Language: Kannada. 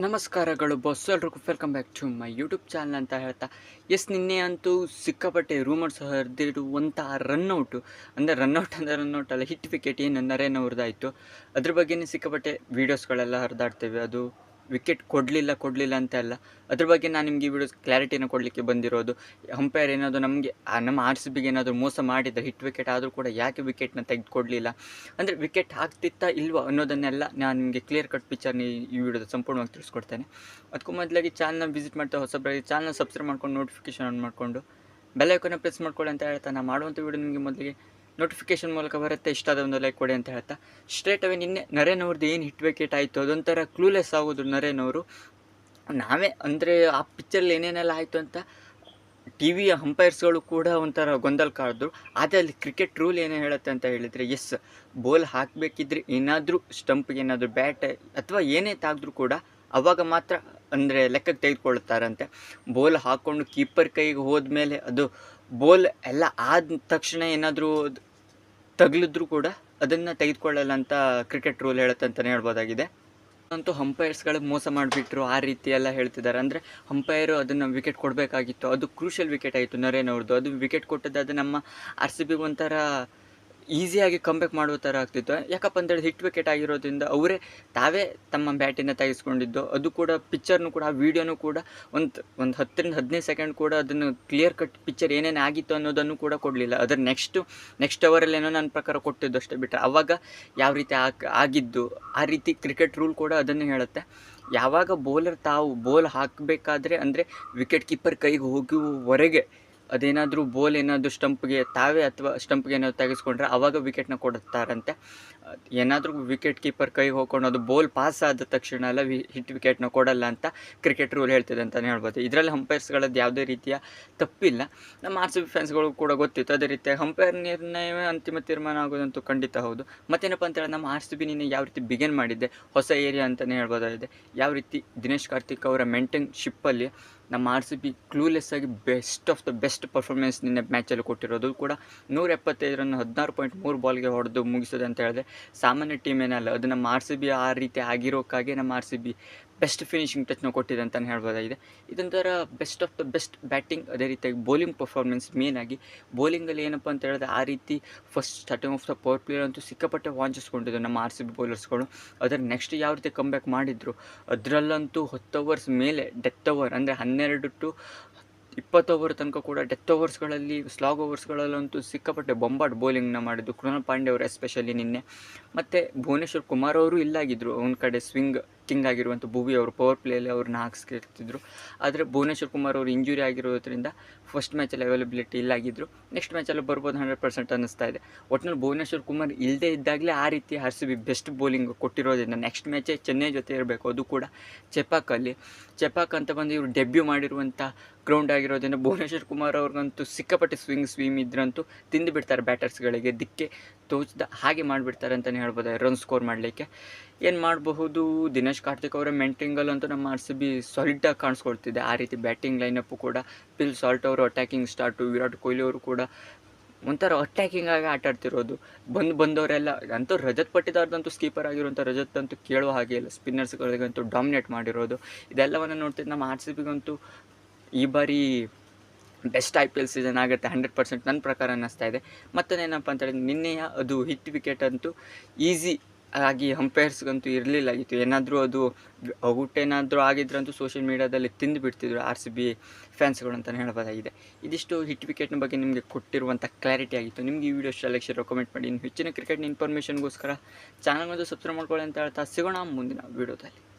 ನಮಸ್ಕಾರಗಳು ಬಸ್ ಎಲ್ರಿಗೂ welcome back to my YouTube channel ಅಂತ ಹೇಳ್ತಾ ಎಸ್ ನಿನ್ನೆ ಅಂತೂ ಸಿಕ್ಕಾಪಟ್ಟೆ ರೂಮರ್ಸ್ ಹರಿದಿರುವಂತಹ ರನ್ಔಟು ಅಂದರೆ ರನ್ಔಟ್ ಅಂದರೆ ರನ್ಔಟ್ ಅಲ್ಲ ಹಿಟ್ ವಿಕೆಟ್ ಏನು ನರೇನ್ ಹುರಿದಾಯಿತು ಅದ್ರ ಬಗ್ಗೆನೇ ಸಿಕ್ಕಾಪಟ್ಟೆ ವೀಡಿಯೋಸ್ಗಳೆಲ್ಲ ಹರಿದಾಡ್ತೇವೆ ಅದು ವಿಕೆಟ್ ಕೊಡಲಿಲ್ಲ ಕೊಡಲಿಲ್ಲ ಅಂತ ಅಲ್ಲ. ಅದ್ರ ಬಗ್ಗೆ ನಾನು ನಿಮಗೆ ಈ ವಿಡಿಯೋ ಕ್ಲಾರಿಟಿನ ಕೊಡಲಿಕ್ಕೆ ಬಂದಿರೋದು. ಅಂಪೈರ್ ಏನಾದರೂ ನಮಗೆ ನಮ್ಮ ಆರ್ ಸಿ ಬಿಗೆ ಏನಾದರೂ ಮೋಸ ಮಾಡಿದರೆ ಹಿಟ್ ವಿಕೆಟ್ ಆದರೂ ಕೂಡ ಯಾಕೆ ವಿಕೆಟ್ನ ತೆಗೆದುಕೊಡ್ಲಿಲ್ಲ? ಅಂದರೆ ವಿಕೆಟ್ ಹಾಕ್ತಿತ್ತಾ ಇಲ್ವಾ ಅನ್ನೋದನ್ನೆಲ್ಲ ನಾನು ನಿಮಗೆ ಕ್ಲಿಯರ್ ಕಟ್ ಪಿಕ್ಚರ್ನ ಈ ವಿಡಿಯೋದ ಸಂಪೂರ್ಣವಾಗಿ ತಿಳಿಸ್ಕೊಡ್ತೇನೆ. ಅದಕ್ಕೂ ಮೊದಲಾಗಿ ಚಾನಲ್ನ ವಿಸಿಟ್ ಮಾಡ್ತಾ ಹೊಸಬರಾಗಿ ಚಾನಲ್ನ ಸಬ್ಸ್ಕ್ರೈಬ್ ಮಾಡ್ಕೊಂಡು ನೋಟಿಫಿಕೇಶನ್ ಆನ್ ಮಾಡಿಕೊಂಡು ಬೆಲ್ಲೈಕನ್ನ ಪ್ರೆಸ್ ಮಾಡ್ಕೊಳ್ಳಿ ಅಂತ ಹೇಳ್ತಾ, ನಾನು ಮಾಡುವಂಥ ವಿಡಿಯೋ ನಿಮಗೆ ಮೊದಲಿಗೆ ನೋಟಿಫಿಕೇಶನ್ ಮೂಲಕ ಬರುತ್ತೆ ಇಷ್ಟ ಆದ ಒಂದು ಲೈಕ್ ಕೊಡಿ ಅಂತ ಹೇಳ್ತಾ. ಸ್ಟ್ರೇಟ್ ಅವೇ ನಿನ್ನೆ ನರೇನ್ ಅವ್ರದ್ದು ಏನು ಹಿಟ್ ವಿಕೆಟ್ ಆಯಿತು, ಅದೊಂಥರ ಕ್ಲೂಲೆಸ್ ಆಗೋದು ನರೇನ್ ಅವರು ನಾವೇ ಅಂದರೆ ಆ ಪಿಕ್ಚರ್ಲಿ ಏನೇನೆಲ್ಲ ಆಯಿತು ಅಂತ ಟಿ ವಿಯ ಅಂಪೈರ್ಸ್ಗಳು ಕೂಡ ಒಂಥರ ಗೊಂದಲ ಕಾಡಿದ್ರು. ಆದರೆ ಅಲ್ಲಿ ಕ್ರಿಕೆಟ್ ರೂಲ್ ಏನು ಹೇಳುತ್ತೆ ಅಂತ ಹೇಳಿದರೆ ಎಸ್ ಬೋಲ್ ಹಾಕಬೇಕಿದ್ರೆ ಏನಾದರೂ ಸ್ಟಂಪ್ಗೆ ಏನಾದರೂ ಬ್ಯಾಟ್ ಅಥವಾ ಏನೇ ತಾಗಿದ್ರೂ ಕೂಡ ಅವಾಗ ಮಾತ್ರ ಅಂದರೆ ಲೆಕ್ಕಕ್ಕೆ ತೆಗೆದುಕೊಳ್ಳುತ್ತಾರಂತೆ ಬೋಲ್ ಹಾಕ್ಕೊಂಡು ಕೀಪರ್ ಕೈಗೆ ಹೋದ ಮೇಲೆ ಅದು ಬೋಲ್ ಎಲ್ಲ ಆದ ತಕ್ಷಣ ಏನಾದರೂ ತಗಲಿದ್ರು ಕೂಡ ಅದನ್ನು ತೆಗೆದುಕೊಳ್ಳಲ್ಲ ಅಂತ ಕ್ರಿಕೆಟ್ ರೂಲ್ ಹೇಳುತ್ತೆ ಅಂತಲೇ ಹೇಳ್ಬೋದಾಗಿದೆ. ಅಂತೂ ಹಂಪೈರ್ಸ್ಗಳಿಗೆ ಮೋಸ ಮಾಡಿಬಿಟ್ರು, ಆ ರೀತಿ ಎಲ್ಲ ಹೇಳ್ತಿದ್ದಾರೆ ಅಂದರೆ ಹಂಪೈರು ಅದನ್ನು ವಿಕೆಟ್ ಕೊಡಬೇಕಾಗಿತ್ತು. ಅದು ಕ್ರೂಷಿಯಲ್ ವಿಕೆಟ್ ಆಯಿತು ನರೇನ್ ಅವ್ರದ್ದು ಅದು ವಿಕೆಟ್ ಕೊಟ್ಟದ್ದು ನಮ್ಮ ಆರ್ ಸಿ ಬಿಗೆ ಒಂಥರ ಈಸಿಯಾಗಿ ಕಂಬ್ಯಾಕ್ ಮಾಡುವ ಥರ ಆಗ್ತಿತ್ತು. ಯಾಕಪ್ಪ ಅಂತೇಳಿ ಹಿಟ್ ವಿಕೆಟ್ ಆಗಿರೋದ್ರಿಂದ ಅವರೇ ತಾವೇ ತಮ್ಮ ಬ್ಯಾಟಿಂದ ತೆಗೆಸ್ಕೊಂಡಿದ್ದು. ಅದು ಕೂಡ ಪಿಕ್ಚರ್ನು ಕೂಡ ಆ ವೀಡಿಯೋನು ಕೂಡ ಒಂದು ಒಂದು ಹತ್ತರಿಂದ ಹದಿನೈದು ಸೆಕೆಂಡ್ ಕೂಡ ಅದನ್ನು ಕ್ಲಿಯರ್ ಕಟ್ ಪಿಕ್ಚರ್ ಏನೇನು ಆಗಿತ್ತು ಅನ್ನೋದನ್ನು ಕೂಡ ಕೊಡಲಿಲ್ಲ. ಅದರ ನೆಕ್ಸ್ಟು ನೆಕ್ಸ್ಟ್ ಅವರಲ್ಲಿ ಏನೋ ನನ್ನ ಪ್ರಕಾರ ಕೊಟ್ಟಿದ್ದು ಅಷ್ಟೇ ಬಿಟ್ಟರೆ ಅವಾಗ ಯಾವ ರೀತಿ ಆಗ್, ಆಗಿದ್ದು, ಆ ರೀತಿ ಕ್ರಿಕೆಟ್ ರೂಲ್ ಕೂಡ ಅದನ್ನು ಹೇಳುತ್ತೆ. ಯಾವಾಗ ಬೌಲರ್ ತಾವು ಬೋಲ್ ಹಾಕಬೇಕಾದ್ರೆ ಅಂದರೆ ವಿಕೆಟ್ ಕೀಪರ್ ಕೈಗೆ ಹೋಗುವವರೆಗೆ ಅದೇನಾದರೂ ಬೋಲ್ ಏನಾದರೂ ಸ್ಟಂಪ್ಗೆ ತಾವೇ ಅಥವಾ ಸ್ಟಂಪ್ಗೆ ಏನಾದರೂ ತೆಗೆಸ್ಕೊಂಡ್ರೆ ಆವಾಗ ವಿಕೆಟ್ನ ಕೊಡುತ್ತಾರಂತೆ. ಏನಾದರೂ ವಿಕೆಟ್ ಕೀಪರ್ ಕೈ ಹೋಗ್ಕೊಂಡು ಅದು ಬೋಲ್ ಪಾಸ್ ಆದ ತಕ್ಷಣ ಎಲ್ಲ ವಿ ಹಿಟ್ ವಿಕೆಟ್ನ ಕೊಡಲ್ಲ ಅಂತ ಕ್ರಿಕೆಟ್ ರೂಲ್ ಹೇಳ್ತಿದೆ ಅಂತಲೇ ಹೇಳ್ಬೋದು. ಇದರಲ್ಲಿ ಹಂಪೈರ್ಸ್ಗಳದ್ದು ಯಾವುದೇ ರೀತಿಯ ತಪ್ಪಿಲ್ಲ. ನಮ್ಮ ಆರ್ ಸಿ ಬಿ ಫ್ಯಾನ್ಸ್ಗಳು ಕೂಡ ಗೊತ್ತಿತ್ತು. ಅದೇ ರೀತಿ ಹಂಪೈರ್ ನಿರ್ಣಯವೇ ಅಂತಿಮ ತೀರ್ಮಾನ ಆಗೋದಂತೂ ಖಂಡಿತ ಹೌದು. ಮತ್ತೇನಪ್ಪ ಅಂತೇಳಿ ನಮ್ಮ ಆರ್ ಸಿ ಬಿ ನಿನ್ನೆ ಯಾವ ರೀತಿ ಬಿಗಿನ್ ಮಾಡಿದ್ದೆ, ಹೊಸ ಏರಿಯಾ ಅಂತಲೇ ಹೇಳ್ಬೋದಾಗಿದೆ. ಯಾವ ರೀತಿ ದಿನೇಶ್ ಕಾರ್ತಿಕ್ ಅವರ ಮೆಂಟನ್ ಶಿಪ್ಪಲ್ಲಿ ನಮ್ಮ ಆರ್ ಸಿ ಬಿ ಕ್ಲೂಲೆಸ್ ಆಗಿ best of the best performance ನಿನ್ನೆ ಮ್ಯಾಚಲ್ಲಿ ಕೊಟ್ಟಿರೋದು ಕೂಡ ನೂರ ಎಪ್ಪತ್ತೈದು ರನ್ ಹದಿನಾರು ಪಾಯಿಂಟ್ ಮೂರು ಬಾಲ್ಗೆ ಹೊಡೆದು ಮುಗಿಸೋದು ಅಂತ ಹೇಳಿದ್ರೆ ಸಾಮಾನ್ಯ ಟೀಮ್ ಏನಲ್ಲ. ಅದು ನಮ್ಮ ಆರ್ ಸಿ ಬಿ ಆ ರೀತಿ ಆಗಿರೋಕ್ಕಾಗಿ ನಮ್ಮ R C B best finishing ಟಚ್ನ ಕೊಟ್ಟಿದೆ ಅಂತಲೇ ಹೇಳ್ಬೋದಾಗಿದೆ. ಇದೊಂಥರ best of the best batting ಅದೇ ರೀತಿಯಾಗಿ ಬೌಲಿಂಗ್ ಪರ್ಫಾರ್ಮೆನ್ಸ್ ಮೇನ್ ಆಗಿ ಬೌಲಿಂಗಲ್ಲಿ ಏನಪ್ಪ ಅಂತ ಹೇಳಿದ್ರೆ ಆ ರೀತಿ first starting of the power player ಅಂತೂ ಸಿಕ್ಕಾಪಟ್ಟೆ ವಾಂಚಿಸ್ಕೊಂಡಿದ್ದು ನಮ್ಮ ಆರ್ ಸಿ ಬಿ ಬೌಲರ್ಸ್ಗಳು ಅದರ ನೆಕ್ಸ್ಟ್ ಯಾವ ರೀತಿ ಕಮ್ಬ್ಯಾಕ್ ಮಾಡಿದ್ರು, ಅದರಲ್ಲಂತೂ ಹತ್ತು ಓವರ್ಸ್ ಮೇಲೆ ಡೆತ್ ಓವರ್ ಅಂದರೆ ಹನ್ನೆರಡು ಟು ಇಪ್ಪತ್ತು ಓವರ್ ತನಕ ಕೂಡ ಡೆತ್ ಓವರ್ಸ್ಗಳಲ್ಲಿ ಸ್ಲಾಗ್ ಓವರ್ಸ್ಗಳಲ್ಲಂತೂ ಸಿಕ್ಕಾಪಟ್ಟೆ ಬೊಂಬಾಟ್ ಬೌಲಿಂಗ್ನ ಮಾಡಿದ್ದು ಕೃಣಾಲ್ ಪಾಂಡೆ ಅವರು ಎಸ್ಪೆಷಲಿ ನಿನ್ನೆ. ಮತ್ತು ಭುವನೇಶ್ವರ್ ಕುಮಾರ್ ಅವರು ಇಲ್ಲಾಗಿದ್ದರು ಅವನ ಕಡೆ ಸ್ವಿಂಗ್ ಕಿಂಗ್ ಆಗಿರುವಂಥ ಭುವಿ ಅವರು ಪವರ್ ಪ್ಲೇಯಲ್ಲಿ ಅವ್ರನ್ನ ಹಾಕ್ಸ್ಕಿರ್ತಿದ್ರು ಆದರೆ ಭುವನೇಶ್ವರ್ ಕುಮಾರ್ ಅವರು ಇಂಜುರಿ ಆಗಿರೋದ್ರಿಂದ ಫಸ್ಟ್ ಮ್ಯಾಚಲ್ಲಿ ಅವೈಲಬಿಲಿಟಿ ಇಲ್ಲಾಗಿದ್ದರು ನೆಕ್ಸ್ಟ್ ಮ್ಯಾಚಲ್ಲಿ ಬರ್ಬೋದು ಹಂಡ್ರೆಡ್ ಪರ್ಸೆಂಟ್ ಅನ್ನಿಸ್ತಾ ಇದೆ. ಒಟ್ಟಿನಲ್ಲಿ ಭುವನೇಶ್ವರ್ ಕುಮಾರ್ ಇಲ್ಲದೇ ಇದ್ದಾಗಲೇ ಆ ರೀತಿ ಆರ್ ಬಿ ಬೆಸ್ಟ್ ಬೌಲಿಂಗ್ ಕೊಟ್ಟಿರೋದ್ರಿಂದ ನೆಕ್ಸ್ಟ್ ಮ್ಯಾಚೇ ಚೆನ್ನೈ ಜೊತೆ ಇರಬೇಕು. ಅದು ಕೂಡ ಚೆಪಾಕಲ್ಲಿ ಚೆಪಾಕ್ ಅಂತ ಬಂದು ಇವರು ಡೆಬ್ಯೂ ಮಾಡಿರುವಂಥ ಗ್ರೌಂಡ್ ಆಗಿರೋದ್ರಿಂದ ಭುವನೇಶ್ವರ್ ಕುಮಾರ್ ಅವ್ರಿಗಂತೂ ಸಿಕ್ಕಾಪಟ್ಟೆ ಸ್ವಿಂಗ್ ಸ್ವೀಮ್ ಇದ್ರಂತೂ ತಿಂದು ಬಿಡ್ತಾರೆ ಬ್ಯಾಟರ್ಸ್ಗಳಿಗೆ ದಿಕ್ಕೆ ತೋಚಿದ ಹಾಗೆ ಮಾಡಿಬಿಡ್ತಾರೆ ಅಂತಲೇ ಹೇಳ್ಬೋದು. ರನ್ ಸ್ಕೋರ್ ಮಾಡಲಿಕ್ಕೆ. ಏನು ಮಾಡಬಹುದು? ದಿನೇಶ್ ಕಾರ್ತಿಕ್ ಅವರ ಮೆಂಟಿಂಗಲ್ಲಂತೂ ನಮ್ಮ ಆರ್ ಸಿ ಬಿ ಸಾಲಿಡಾಗಿ ಕಾಣಿಸ್ಕೊಳ್ತಿದೆ. ಆ ರೀತಿ ಬ್ಯಾಟಿಂಗ್ ಲೈನಪ್ಪು ಕೂಡ ಪಿಲ್ ಸಾಲ್ಟ್ ಅವರು ಅಟ್ಯಾಕಿಂಗ್ ಸ್ಟಾರ್ಟು ವಿರಾಟ್ ಕೊಹ್ಲಿ ಅವರು ಕೂಡ ಒಂಥರ ಅಟ್ಯಾಕಿಂಗ್ ಆಗಿ ಆಟ ಆಡ್ತಿರೋದು. ಬಂದು ಬಂದವರೆಲ್ಲ, ಅಂತೂ ರಜತ್ ಪಟ್ಟಿದಾರ್ದಂತೂ ಸ್ಕೀಪರ್ ಆಗಿರುವಂಥ ರಜತ್ ಅಂತೂ ಕೇಳುವ ಹಾಗೆ ಇಲ್ಲ. ಸ್ಪಿನ್ನರ್ಸ್ಗಳಿಗಂತೂ ಡಾಮಿನೇಟ್ ಮಾಡಿರೋದು. ಇದೆಲ್ಲವನ್ನು ನೋಡ್ತಿದ್ದು ನಮ್ಮ ಆರ್ ಸಿ ಬಿಗಂತೂ ಈ ಬಾರಿ best I P L season ಆಗುತ್ತೆ ಹಂಡ್ರೆಡ್ ಪರ್ಸೆಂಟ್ ನನ್ನ ಪ್ರಕಾರ ಅನ್ನಿಸ್ತಾ ಇದೆ. ಮತ್ತೊಂದೇನಪ್ಪ ಅಂತ ಹೇಳಿದ್ರೆ, ನಿನ್ನೆಯ ಅದು ಹಿಟ್ ವಿಕೆಟ್ ಅಂತೂ ಈಸಿ ಆಗಿ ಅಂಪೈರ್ಸ್ಗಂತೂ ಇರಲಿಲ್ಲಾಗಿತ್ತು ಏನಾದರೂ ಅದು ಔಟ್ ಏನಾದರೂ ಆಗಿದ್ರಂತೂ ಸೋಷಿಯಲ್ ಮೀಡ್ಯಾದಲ್ಲಿ ತಿಂದು ಬಿಡ್ತಿದ್ರು ಆರ್ ಸಿ ಬಿ ಫ್ಯಾನ್ಸ್ಗಳು ಅಂತಲೇ ಹೇಳ್ಬೋದಾಗಿದೆ. ಇದಿಷ್ಟು ಹಿಟ್ ವಿಕೆಟ್ನ ಬಗ್ಗೆ ನಿಮಗೆ ಕೊಟ್ಟಿರುವಂಥ ಕ್ಲಾರಿಟಿ ಆಗಿತ್ತು. ನಿಮಗೆ ಈ ವಿಡಿಯೋ ಶೇರ್ ಕಮೆಂಟ್ ಮಾಡಿ. ಇನ್ನು ಹೆಚ್ಚಿನ ಕ್ರಿಕೆಟ್ನ ಇನ್ಫಾರ್ಮೇಷನ್ಗೋಸ್ಕರ ಚಾನಲ್ಗೊಂದು ಸಬ್ಸ್ಕ್ರೈಬ್ ಮಾಡ್ಕೊಳ್ಳಿ ಅಂತ ಹೇಳ್ತಾ ಸಿಗೋಣ ಮುಂದಿನ ವೀಡಿಯೋದಲ್ಲಿ